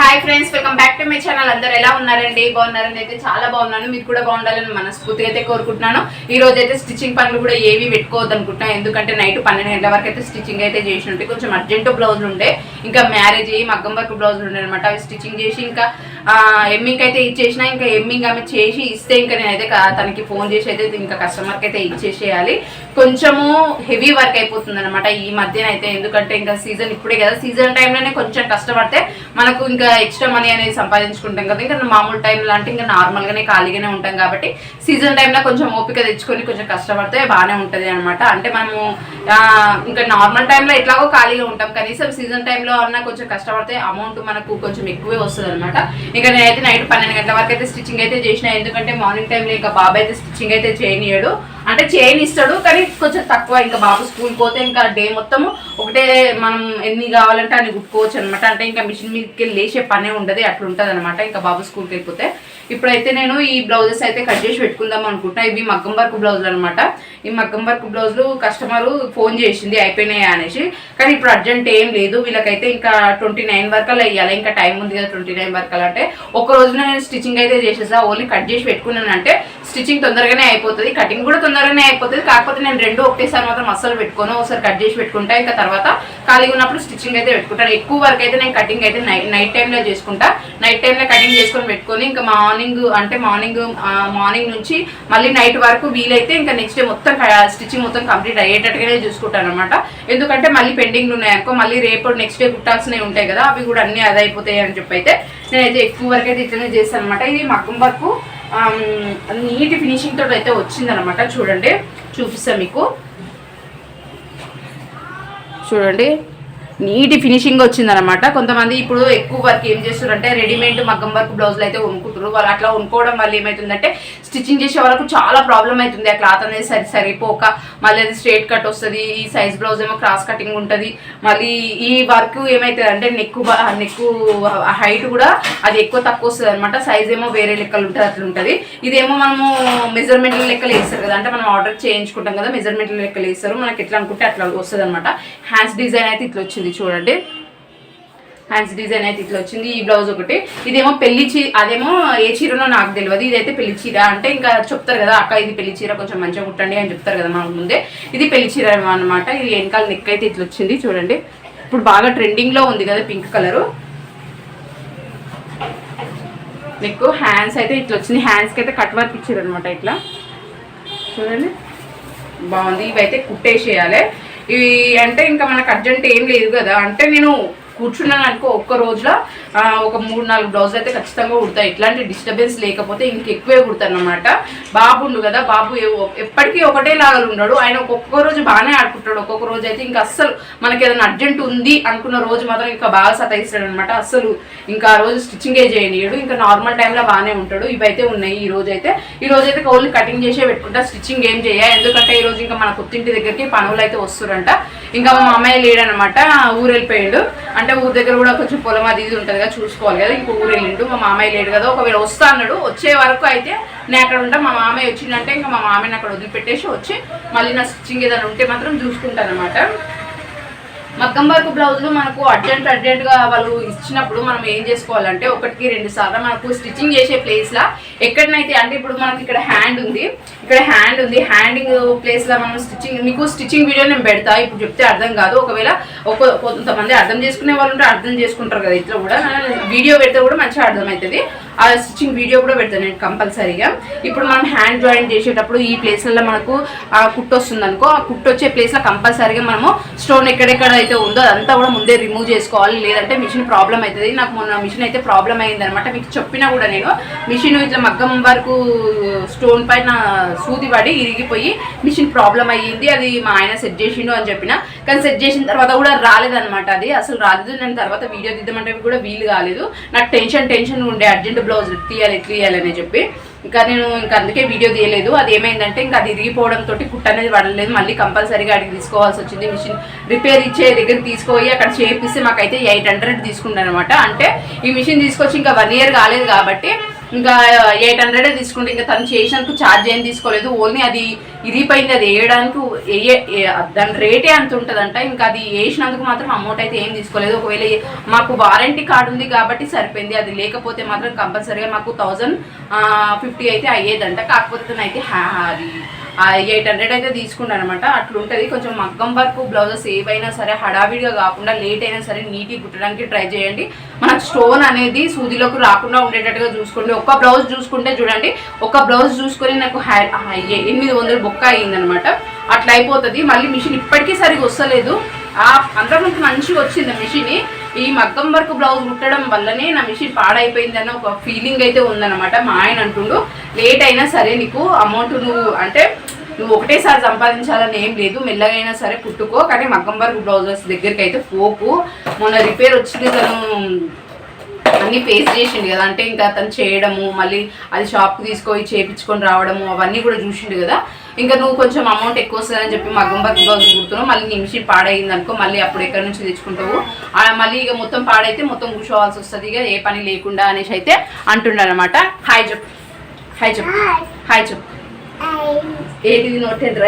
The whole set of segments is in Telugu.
Hi friends welcome back to my channel అందరు ఎలా ఉన్నారండి? బాగున్నారని అయితే చాలా బాగున్నాను. మీరు కూడా బాగుండాలని మనస్ఫూర్తిగా అయితే కోరుకుంటున్నాను. ఈ రోజు అయితే స్టిచ్చింగ్ పనులు కూడా ఏవి పెట్టుకోవద్దు అనుకుంటున్నాను ఎందుకంటే నైట్ పన్నెండు గంటల వరకు అయితే స్టిచ్చింగ్ అయితే చేసి ఉంటే కొంచెం అర్జెంట్ బ్లౌజులు ఉండే. ఇంకా మ్యారేజ్ మగ్గం వర్క్ బ్లౌజులు ఉండే అనమాట అవి స్టిచ్చింగ్ చేసి ఇంకా ఎమ్మింగ్ అయితే ఇచ్చేసిన ఇంకా ఎమ్మింగ్ ఆమె చేసి ఇస్తే ఇంకా నేనైతే తనకి ఫోన్ చేసి అయితే ఇంకా కస్టమర్కి అయితే ఇచ్చేసేయాలి. కొంచెము హెవీ వర్క్ అయిపోతుంది అనమాట ఈ మధ్యన అయితే. ఎందుకంటే ఇంకా సీజన్ ఇప్పుడే కదా. సీజన్ టైంలోనే కొంచెం కష్టపడితే మనకు ఇంకా ఎక్స్ట్రా మనీ అనేది సంపాదించుకుంటాం కదా ఇంకా మామూలు టైంలో అంటే ఇంకా నార్మల్గానే ఖాళీగానే ఉంటాం కాబట్టి సీజన్ టైంలో కొంచెం ఓపిక తెచ్చుకొని కొంచెం కష్టపడితే బాగానే ఉంటుంది అనమాట అంటే మనము ఇంకా నార్మల్ టైంలో ఎట్లాగో ఖాళీగా ఉంటాం. కనీసం సీజన్ టైంలో అన్నా కొంచెం కష్టపడితే అమౌంట్ మనకు కొంచెం ఎక్కువే వస్తుంది అనమాట ఇంకా నేనైతే నైట్ పన్నెండు గంటల వరకు అయితే స్టిచ్చింగ్ అయితే చేసిన. ఎందుకంటే మార్నింగ్ టైంలో ఇంకా బాబాయ్ అయితే స్టిచ్చింగ్ అయితే చేయనియాడు. అంటే చేయనిస్తాడు కానీ కొంచెం తక్కువ. ఇంకా బాబు స్కూల్ పోతే ఇంకా డే మొత్తము ఒకటే మనం ఎన్ని కావాలంటే అన్ని కుట్టుకోవచ్చు అనమాట అంటే ఇంకా మిషన్ మీదకి లేచే పనే ఉండదు అట్లా ఉంటుంది అనమాట ఇంకా బాబు స్కూల్కి వెళ్ళిపోతే. ఇప్పుడైతే నేను ఈ బ్లౌజెస్ అయితే కట్ చేసి పెట్టుకుందాం అనుకుంటా ఇవి మగ్గం వర్క్ బ్లౌజులు అనమాట ఈ మగ్గం వర్క్ బ్లౌజులు కస్టమర్ ఫోన్ చేసింది అయిపోయినాయి అనేసి. కానీ ఇప్పుడు అర్జెంట్ ఏం లేదు. వీళ్ళకైతే ఇంకా ట్వంటీ నైన్ వరకు అలా ఇవ్వాలి ఇంకా టైం ఉంది కదా ట్వంటీ నైన్ వరకు అలా అంటే. ఒక రోజున నేను స్టిచ్చింగ్ అయితే చేసేసా. ఓన్లీ కట్ చేసి పెట్టుకున్నాను అంటే స్టిచ్చింగ్ తొందరగానే అయిపోతుంది. కటింగ్ కూడా తొందరగానే అయిపోతుంది. కాకపోతే నేను రెండు ఒకటేసారి మాత్రం అస్సలు పెట్టుకోను. ఒకసారి కట్ చేసి పెట్టుకుంటా ఇంకా తర్వాత ఖాళీగా ఉన్నప్పుడు స్టిచ్చింగ్ అయితే పెట్టుకుంటాను. ఎక్కువ వరకు అయితే నేను కటింగ్ అయితే నైట్ నైట్ టైంలో చేసుకుంటా. నైట్ టైంలో కటింగ్ చేసుకొని పెట్టుకొని ఇంకా మార్నింగ్ అంటే మార్నింగ్ మార్నింగ్ నుంచి మళ్ళీ నైట్ వరకు వీలైతే ఇంకా నెక్స్ట్ డే మొత్తం స్టిచ్చింగ్ మొత్తం కంప్లీట్ అయ్యేటట్టుగానే చూసుకుంటాను అనమాట ఎందుకంటే మళ్ళీ పెండింగ్లు ఉన్నాయనుకో మళ్ళీ రేపు నెక్స్ట్ డే కుట్టాల్సినవి ఉంటాయి కదా అవి కూడా అన్ని అదైపోతాయి అయిపోతాయి అని చెప్పి అయితే నేనైతే ఎక్కువ వరకు అయితే ఇట్లనే చేస్తాను అనమాట ఇది మగ్గం వరకు నీట్ ఫినిషింగ్ తోటి అయితే వచ్చిందనమాట చూడండి చూపిస్తాను మీకు. చూడండి. నీట్ ఫినిషింగ్ వచ్చిందనమాట కొంతమంది ఇప్పుడు ఎక్కువ వర్క్ ఏం చేస్తారంటే రెడీమేడ్ మగ్గం వర్క్ బ్లౌజులు అయితే కొనుక్కుంటారు వాళ్ళు అట్లా కొనుక్కోవడం వల్ల ఏమవుతుందంటే స్టిచ్చింగ్ చేసే వరకు చాలా ప్రాబ్లం అవుతుంది. ఆ క్లాత్ అనేది సరి సరిపోక మళ్ళీ అది స్ట్రేట్ కట్ వస్తుంది ఈ సైజ్ బ్లౌజ్ ఏమో క్రాస్ కటింగ్ ఉంటుంది. మళ్ళీ ఈ వర్క్ ఏమవుతుంది అంటే నెక్ నెక్ హైట్ కూడా అది ఎక్కువ తక్కువ వస్తుంది అనమాట సైజ్ ఏమో వేరే లెక్కలు ఉంటుంది అట్లా ఉంటుంది. ఇదేమో మనము మెజర్మెంట్ల లెక్కలు వేస్తారు కదా. అంటే మనం ఆర్డర్ చేయించుకుంటాం కదా మెజర్మెంట్ల లెక్కలు వేస్తారు. మనకి ఎట్లా అనుకుంటే అట్లా వస్తుంది అనమాట హ్యాండ్స్ డిజైన్ అయితే ఇట్లా వచ్చింది. చూడండి. హ్యాండ్స్ డిజైన్ అయితే ఇట్లా వచ్చింది ఈ బ్లౌజ్ ఒకటి. ఇదేమో పెళ్ళి చీ అదేమో ఏ చీరనో నాకు తెలియదు ఇదైతే పెళ్ళి చీర. అంటే ఇంకా చెప్తారు కదా అక్క ఇది పెళ్ళి చీర కొంచెం మంచిగా కుట్టండి అని చెప్తారు కదా మనకు ముందే. ఇది పెళ్ళి చీర అనమాట ఇది వెనకాల నెక్ అయితే ఇట్లా వచ్చింది చూడండి. ఇప్పుడు బాగా ట్రెండింగ్లో ఉంది కదా పింక్ కలరు నెక్ హ్యాండ్స్ అయితే ఇట్లా వచ్చింది. హ్యాండ్స్కి అయితే కట్ వర్క్ ఇచ్చారు అనమాట ఇట్లా. చూడండి. బాగుంది. ఇవైతే కుట్టేసేయాలి. ఇవి అంటే ఇంకా మనకు అర్జెంట్ ఏం లేదు కదా. అంటే నేను కూర్చున్నాను అనుకో ఒక్క రోజులో ఒక మూడు నాలుగు బ్లౌజ్ అయితే ఖచ్చితంగా కుడతాయి ఇట్లాంటి డిస్టర్బెన్స్ లేకపోతే ఇంకెక్కువే కుడతాను అనమాట బాబు ఉండు కదా బాబు ఎప్పటికీ ఒకటే లాగా ఉండడు. ఆయన ఒక్కొక్క రోజు బాగానే ఆడుకుంటాడు. ఒక్కొక్క రోజు అయితే ఇంకా అస్సలు మనకి ఏదైనా అర్జెంట్ ఉంది అనుకున్న రోజు మాత్రం ఇంకా బాగా సతాయిస్తాడు అనమాట అస్సలు. ఇంకా ఆ రోజు స్టిచ్చింగే చేయనీయడు. ఇంకా నార్మల్ టైంలో బాగానే ఉంటాడు. ఇవైతే ఉన్నాయి ఈ రోజు అయితే. ఈ రోజు అయితే ఓన్లీ కటింగ్ చేసే పెట్టుకుంటా. స్టిచ్చింగ్ ఏం చేయ. ఎందుకంటే ఈ రోజు ఇంకా మన కొత్తింటి దగ్గరికి పనులు అయితే వస్తురంట. ఇంకా మా అమ్మాయి లేడనమాట ఊరు వెళ్ళిపోయాడు అంటే ఊరి దగ్గర కూడా కొంచెం పొలం అది ఇది ఉంటుంది కదా చూసుకోవాలి కదా ఇంకో ఊరు వెళ్ళిండు మా మామయ్య లేడు కదా ఒకవేళ వస్తా అన్నాడు వచ్చే వరకు అయితే నేను అక్కడ ఉంటా మా మామయ్య వచ్చిందంటే ఇంకా మా మామయ్యని అక్కడ వదిలిపెట్టేసి వచ్చి మళ్ళీ నా స్టిచ్చింగ్ ఏదైనా ఉంటే మాత్రం చూసుకుంటాను అనమాట మగ్గం వర్క్ బ్లౌజ్లు మనకు అర్జెంట్ అర్జెంట్గా వాళ్ళు ఇచ్చినప్పుడు మనం ఏం చేసుకోవాలంటే ఒకటికి రెండు సార్లు మనకు స్టిచ్చింగ్ చేసే ప్లేస్లో ఎక్కడనైతే అంటే ఇప్పుడు మనకి ఇక్కడ హ్యాండ్ ఉంది ఇక్కడ హ్యాండ్ ఉంది. హ్యాండింగ్ ప్లేస్లో మనం స్టిచ్చింగ్ మీకు స్టిచ్చింగ్ వీడియో నేను పెడతా. ఇప్పుడు చెప్తే అర్థం కాదు. ఒకవేళ ఒక కొంతమంది అర్థం చేసుకునే వాళ్ళు ఉంటే అర్థం చేసుకుంటారు కదా ఇట్లా కూడా. వీడియో పెడితే కూడా మంచిగా అర్థమవుతుంది. ఆ స్టిచ్చింగ్ వీడియో కూడా పెడతాను నేను కంపల్సరీగా. ఇప్పుడు మనం హ్యాండ్ జాయిన్ చేసేటప్పుడు ఈ ప్లేస్లలో మనకు ఆ కుట్టు వస్తుంది అనుకో ఆ కుట్టు వచ్చే ప్లేస్లో కంపల్సరీగా మనము స్టోన్ ఎక్కడెక్కడ అయితే ఉందో అదంతా కూడా ముందే రిమూవ్ చేసుకోవాలి. లేదంటే మిషన్ ప్రాబ్లం అవుతుంది. నాకు మొన్న మిషన్ అయితే ప్రాబ్లం అయిందనమాట మీకు చెప్పినా కూడా నేను మిషన్ ఇట్లా మగ్గం వరకు స్టోన్ పైన సూది పడి ఇరిగిపోయి మిషన్ ప్రాబ్లం అయ్యింది. అది మా ఆయన సెట్ చేసిండు అని చెప్పిన. కానీ సెట్ చేసిన తర్వాత కూడా రాలేదనమాట అది. అసలు రాలేదు. నేను తర్వాత వీడియో తీద్దామంటే కూడా వీలు కాలేదు. నాకు టెన్షన్ టెన్షన్ ఉండే. అర్జెంట్ బ్లౌజ్ తీయాలి ఎట్లా తీయాలని చెప్పి. ఇంకా నేను ఇంకా అందుకే వీడియో తీయలేదు. అది ఏమైందంటే ఇంకా అది ఇరిగిపోవడం తోటి కుట్ట అనేది పడలేదు. మళ్ళీ కంపల్సరీగా అడిగి తీసుకోవాల్సి వచ్చింది. మిషన్ రిపేర్ ఇచ్చే దగ్గర తీసుకుపోయి అక్కడ చేపిస్తే మాకైతే ఎయిట్ హండ్రెడ్ తీసుకుంటాను అనమాట అంటే ఈ మిషన్ తీసుకొచ్చి ఇంకా వన్ ఇయర్ కాలేదు కాబట్టి ఇంకా ఎయిట్ హండ్రెడ్ తీసుకుంటే ఇంకా తను చేసినందుకు ఛార్జ్ ఏం తీసుకోలేదు. ఓన్లీ అది ఇరిగిపోయింది అది వేయడానికి ఏ- దాని రేటే అంత ఉంటుందంట. ఇంకా అది వేసినందుకు మాత్రం అమౌంట్ అయితే ఏం తీసుకోలేదు. ఒకవేళ మాకు వారంటీ కార్డు ఉంది కాబట్టి సరిపోయింది. అది లేకపోతే మాత్రం కంపల్సరీగా మాకు థౌజండ్ ఫిఫ్టీ అయితే అయ్యేదంట. కాకపోతే తను అయితే హ్యా- అది ఎయిట్ హండ్రెడ్ అయితే తీసుకున్నాను అనమాట అట్లుంటుంది. కొంచెం మగ్గం వర్క్ బ్లౌజెస్ ఏవైనా సరే హడావిడిగా కాకుండా లేట్ అయినా సరే నీట్గా కుట్టడానికి ట్రై చేయండి. మనకు స్టోన్ అనేది సూదిలోకి రాకుండా ఉండేటట్టుగా చూసుకోండి. ఒక్క బ్లౌజ్ చూసుకుంటే చూడండి. ఒక బ్లౌజ్ చూసుకొని నాకు ఎనిమిది వందలు బొక్క అయ్యిందనమాట అట్లా అయిపోతుంది. మళ్ళీ మిషన్ ఇప్పటికీ సరిగ్గా వస్తలేదు. ఆ అందరం నాకు మంచిగా వచ్చింది మిషన్. ఈ మగ్గం వర్క్ బ్లౌజ్ కుట్టడం వల్లనే నా మిషన్ పాడైపోయిందన్న ఒక ఫీలింగ్ అయితే ఉందన్నమాట. మా ఆయన అంటుండు లేట్ అయినా సరే నీకు అమౌంట్ నువ్వు అంటే నువ్వు ఒకటేసారి సంపాదించాలని ఏం లేదు మెల్లగా అయినా సరే కుట్టుకో. కానీ మగ్గం వర్క్ బ్లౌజెస్ దగ్గరికి అయితే పోకు. మొన్న రిపేర్ వచ్చింది తను అన్ని ఫేస్ చేసిండు కదా. అంటే ఇంకా తను చేయడము మళ్ళీ అది షాప్కి తీసుకొని చేపించుకొని రావడము అవన్నీ కూడా చూసిండు కదా. ఇంకా నువ్వు కొంచెం అమౌంట్ ఎక్కువ వస్తుందని చెప్పి మగ్గం వర్క్ బ్లౌజ్ కుడుతున్నావు. మళ్ళీ నీ మిషన్ పాడైంది అనుకో మళ్ళీ అప్పుడు ఎక్కడి నుంచి తెచ్చుకుంటావు? మళ్ళీ ఇక మొత్తం పాడైతే మొత్తం కూర్చోవాల్సి వస్తుంది. ఇక ఏ పని లేకుండా అనేసి అయితే అంటున్నాడు అనమాట హాయ్ చెప్పు హాయ్ చెప్పు హాయ్ చెప్పు ఏంటిది నోట్ ఏంటి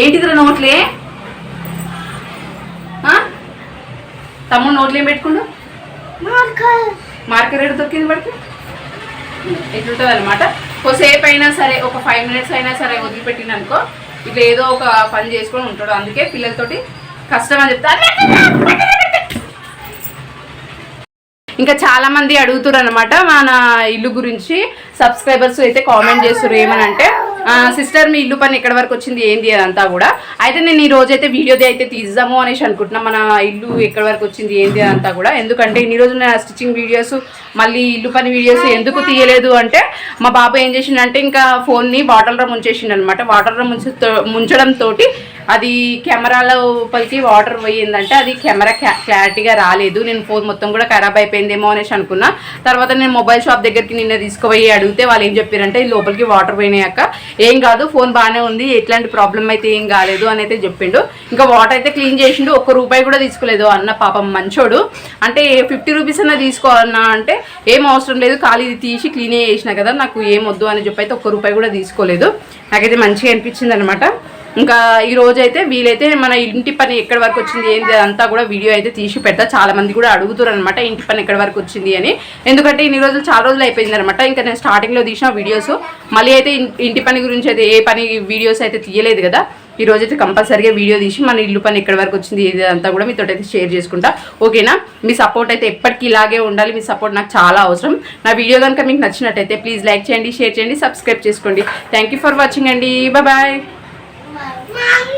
ఏంటిది నోట్లే? తమ్ముడు నోట్లు ఏం పెట్టుకుండు? మార్కర్. ఎడు దొరికింది పడితే ఇట్లుంటుంది అనమాట కొద్దిసేపు అయినా సరే ఒక ఫైవ్ మినిట్స్ అయినా సరే వదిలిపెట్టిన అనుకో ఇట్లా ఏదో ఒక పని చేసుకొని ఉంటాడు. అందుకే పిల్లలతోటి కష్టం అని చెప్తా. ఇంకా చాలా మంది అడుగుతారు అనమాట మన ఇల్లు గురించి సబ్స్క్రైబర్స్ అయితే కామెంట్ చేస్తారు ఏమని అంటే సిస్టర్ మీ ఇల్లు పని ఎక్కడి వరకు వచ్చింది ఏంది అదంతా కూడా. అయితే నేను ఈ రోజు అయితే వీడియోది అయితే తీద్దాము అనేసి అనుకుంటున్నా. మన ఇల్లు ఎక్కడి వరకు వచ్చింది ఏంది అదంతా కూడా. ఎందుకంటే ఇన్ని రోజులు నా స్టిచ్చింగ్ వీడియోస్ మళ్ళీ ఇల్లు పని వీడియోస్ ఎందుకు తీయలేదు అంటే మా బాబు ఏం చేసిండంటే ఇంకా ఫోన్ని వాటర్లో ముంచేసిండనమాట వాటర్లో ముంచ ముంచడంతో అది కెమెరాలోపలికి వాటర్ పోయిందంటే అది కెమెరా క్లారిటీగా రాలేదు. నేను ఫోన్ మొత్తం కూడా ఖరాబ్ అయిపోయిందేమో అనేసి అనుకున్నా. తర్వాత నేను మొబైల్ షాప్ దగ్గరికి నిన్న తీసుకుపోయి అడిగితే వాళ్ళు ఏం చెప్పారంటే ఈ లోపలికి వాటర్ పోయినాక ఏం కాదు ఫోన్ బాగానే ఉంది. ఎట్లాంటి ప్రాబ్లం అయితే ఏం కాలేదు అని అయితే చెప్పిండు. ఇంకా వాటర్ అయితే క్లీన్ చేసిండు. ఒక్క రూపాయి కూడా తీసుకోలేదు. అన్న పాపం మంచోడు. అంటే ఫిఫ్టీ రూపీస్ అన్న తీసుకోవాలన్నా అంటే ఏం అవసరం లేదు. ఖాళీ ఇది తీసి క్లీన్ చేసిన కదా నాకు ఏం వద్దు అని చెప్పి అయితే ఒక్క రూపాయి కూడా తీసుకోలేదు. నాకైతే మంచిగా అనిపించింది అనమాట ఇంకా ఈ రోజు అయితే వీలైతే మన ఇంటి పని ఎక్కడి వరకు వచ్చింది ఏంది అంతా కూడా వీడియో అయితే తీసి పెడతా. చాలా మంది కూడా అడుగుతారు అనమాట ఇంటి పని ఎక్కడి వరకు వచ్చింది అని. ఎందుకంటే ఇన్ని రోజులు చాలా రోజులు అయిపోయింది అనమాట ఇంకా నేను స్టార్టింగ్లో తీసిన వీడియోస్ మళ్ళీ అయితే ఇంటి పని గురించి అయితే ఏ పని వీడియోస్ అయితే తీయలేదు కదా. ఈ రోజు అయితే కంపల్సరీగా వీడియో తీసి మన ఇల్లు పని ఎక్కడి వరకు వచ్చింది ఏది అంతా కూడా మీతో అయితే షేర్ చేసుకుంటా. ఓకేనా? మీ సపోర్ట్ అయితే ఎప్పటికీ ఇలాగే ఉండాలి. మీ సపోర్ట్ నాకు చాలా అవసరం. నా వీడియో కనుక మీకు నచ్చినట్టయితే ప్లీజ్ లైక్ చేయండి షేర్ చేయండి సబ్స్క్రైబ్ చేసుకోండి. థ్యాంక్ యూ ఫర్ వాచింగ్ అండి. Bye Mommy.